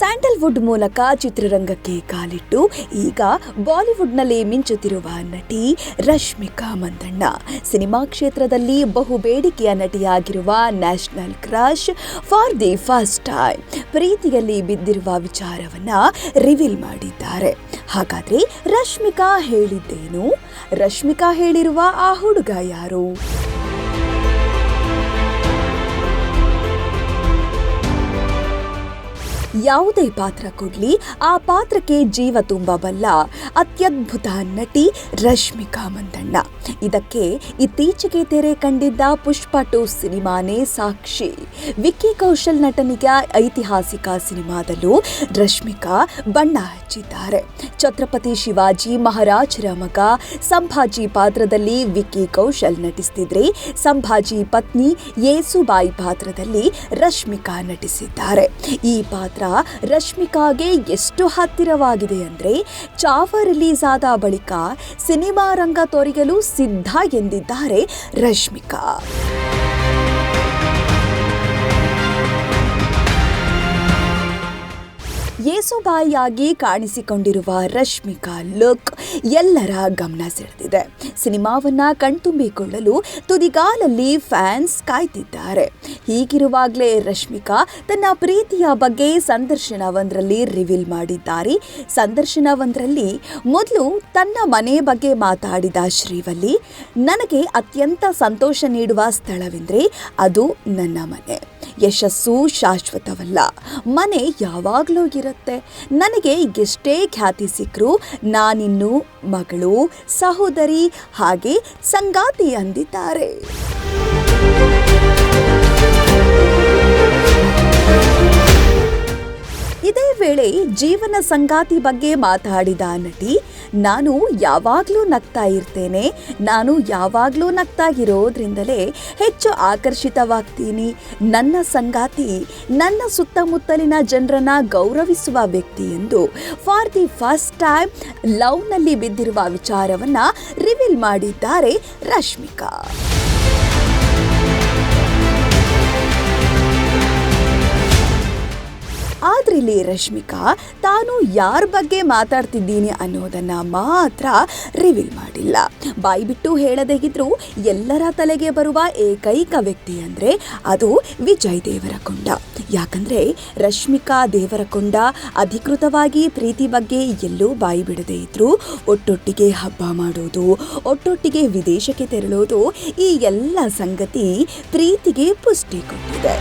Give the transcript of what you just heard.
Bollywood ಮೂಲಕ ಚಿತ್ರರಂಗಕ್ಕೆ ಕಾಲಿಟ್ಟು ಈಗ ಬಾಲಿವುಡ್ನಲ್ಲಿ ಮಿಂಚುತ್ತಿರುವ ನಟಿ ರಶ್ಮಿಕಾ ಮಂದಣ್ಣ. ಸಿನಿಮಾ ಕ್ಷೇತ್ರದಲ್ಲಿ ಬಹು ಬೇಡಿಕೆಯ ನಟಿಯಾಗಿರುವ national crush for the first time ಪ್ರೀತಿಯಲ್ಲಿ ಬಿದ್ದಿರುವ ವಿಚಾರವನ್ನ ರಿವೀಲ್ ಮಾಡಿದ್ದಾರೆ. ಹಾಗಾದ್ರೆ ರಶ್ಮಿಕಾ ಹೇಳಿದ್ದೇನು? ರಶ್ಮಿಕಾ ಹೇಳಿರುವ ಆ ಹುಡುಗ ಯಾರು? ಯಾವುದೇ ಪಾತ್ರ ಕೊಡ್ಲಿ, ಆ ಪಾತ್ರಕ್ಕೆ ಜೀವ ತುಂಬಬಲ್ಲ ಅತ್ಯದ್ಭುತ ನಟಿ ರಶ್ಮಿಕಾ ಮಂದಣ್ಣ. ಇದಕ್ಕೆ ಇತ್ತೀಚೆಗೆ ತೆರೆ ಕಂಡಿದ್ದ ಪುಷ್ಪ ಟು ಸಿನಿಮಾನೇ ಸಾಕ್ಷಿ. ವಿಕ್ಕಿ ಕೌಶಲ್ ನಟನಿಗೆ ಐತಿಹಾಸಿಕ ಸಿನಿಮಾದಲ್ಲೂ ರಶ್ಮಿಕಾ ಬಣ್ಣ ಹಚ್ಚಿದ್ದಾರೆ. ಛತ್ರಪತಿ ಶಿವಾಜಿ ಮಹಾರಾಜರ ಮಗ ಸಂಭಾಜಿ ಪಾತ್ರದಲ್ಲಿ ವಿಕ್ಕಿ ಕೌಶಲ್ ನಟಿಸ್ತಿದ್ರೆ, ಸಂಭಾಜಿ ಪತ್ನಿ ಯೇಸುಬಾಯಿ ಪಾತ್ರದಲ್ಲಿ ರಶ್ಮಿಕಾ ನಟಿಸಿದ್ದಾರೆ. ಈ ಪಾತ್ರ ರಶ್ಮಿಕಾಗೆ ಎಷ್ಟು ಹತ್ತಿರವಾಗಿದೆ ಅಂದ್ರೆ ಚಾವ ರಿಲೀಸ್ ಆದ ಬಳಿಕ ಸಿನಿಮಾ ರಂಗ ತೊರೆಯಲು ಸಿದ್ಧ ಎಂದಿದ್ದಾರೆ ರಶ್ಮಿಕಾ. ಯೇಸುಬಾಯಿಯಾಗಿ ಕಾಣಿಸಿಕೊಂಡಿರುವ ರಶ್ಮಿಕಾ ಲುಕ್ ಎಲ್ಲರ ಗಮನ ಸೆಳೆದಿದೆ. ಸಿನಿಮಾವನ್ನ ಕಣ್ತುಂಬಿಕೊಳ್ಳಲು ತುದಿಗಾಲಲ್ಲಿ ಫ್ಯಾನ್ಸ್ ಕಾಯ್ತಿದ್ದಾರೆ. ಹೀಗಿರುವಾಗಲೇ ರಶ್ಮಿಕಾ ತನ್ನ ಪ್ರೀತಿಯ ಬಗ್ಗೆ ಸಂದರ್ಶನವೊಂದರಲ್ಲಿ ರಿವೀಲ್ ಮಾಡಿದ್ದಾರೆ. ಸಂದರ್ಶನವೊಂದರಲ್ಲಿ ಮೊದಲು ತನ್ನ ಮನೆ ಬಗ್ಗೆ ಮಾತಾಡಿದ ಶ್ರೀವಲ್ಲಿ, ನನಗೆ ಅತ್ಯಂತ ಸಂತೋಷ ನೀಡುವ ಸ್ಥಳವೆಂದರೆ ಅದು ನನ್ನ ಮನೆ. ಯಶಸ್ಸು ಶಾಶ್ವತವಲ್ಲ. ಮನೆ ಯಾವಾಗಲೂ ಇರುತ್ತೆ ನನಗೆ ಎಷ್ಟೇ ಖ್ಯಾತಿ ಸಿಕ್ಕರೂ ನಾನಿನ್ನು ಮಗಳು ಸಹೋದರಿ ಹಾಗೆ ಸಂಗಾತಿ ಅಂದಿದ್ದಾರೆ. ಜೀವನ ಸಂಗಾತಿ ಬಗ್ಗೆ ಮಾತಾಡಿದ ನಟಿ, ನಾನು ಯಾವಾಗಲೂ ನಗ್ತಾ ಇರ್ತೇನೆ. ನಾನು ಯಾವಾಗಲೂ ನಗ್ತಾ ಇರೋದ್ರಿಂದಲೇ ಹೆಚ್ಚು ಆಕರ್ಷಿತವಾಗ್ತೀನಿ. ನನ್ನ ಸಂಗಾತಿ, ನನ್ನ ಸುತ್ತಮುತ್ತಲಿನ ಜನರನ್ನ ಗೌರವಿಸುವ ವ್ಯಕ್ತಿ ಎಂದು ಫಾರ್ ದಿ ಫಸ್ಟ್ ಟೈಮ್ ಲವ್ನಲ್ಲಿ ಬಿದ್ದಿರುವ ವಿಚಾರವನ್ನು ರಿವೀಲ್ ಮಾಡಿದ್ದಾರೆ ರಶ್ಮಿಕಾ. ಇಲ್ಲಿ ರಶ್ಮಿಕಾ, ತಾನು ಯಾರ ಬಗ್ಗೆ ಮಾತಾಡ್ತಿದ್ದೀನಿ ಅನ್ನೋದನ್ನ ಮಾತ್ರ ರಿವೀಲ್ ಮಾಡಿಲ್ಲ. ಬಾಯಿ ಬಿಟ್ಟು ಹೇಳದೇ ಇದ್ರೂ ಎಲ್ಲರ ತಲೆಗೆ ಬರುವ ಏಕೈಕ ವ್ಯಕ್ತಿ ಅಂದ್ರೆ ಅದು ವಿಜಯ್ ದೇವರಕೊಂಡ. ಯಾಕಂದ್ರೆ ರಶ್ಮಿಕಾ ದೇವರಕೊಂಡ ಅಧಿಕೃತವಾಗಿ ಪ್ರೀತಿ ಬಗ್ಗೆ ಎಲ್ಲೂ ಬಾಯಿ ಬಿಡದೇ ಇದ್ರು ಒಟ್ಟೊಟ್ಟಿಗೆ ಹಬ್ಬ ಮಾಡೋದು, ಒಟ್ಟೊಟ್ಟಿಗೆ ವಿದೇಶಕ್ಕೆ ತೆರಳೋದು ಈ ಎಲ್ಲ ಸಂಗತಿ ಪ್ರೀತಿಗೆ ಪುಷ್ಟಿ ಕೊಟ್ಟಿದೆ.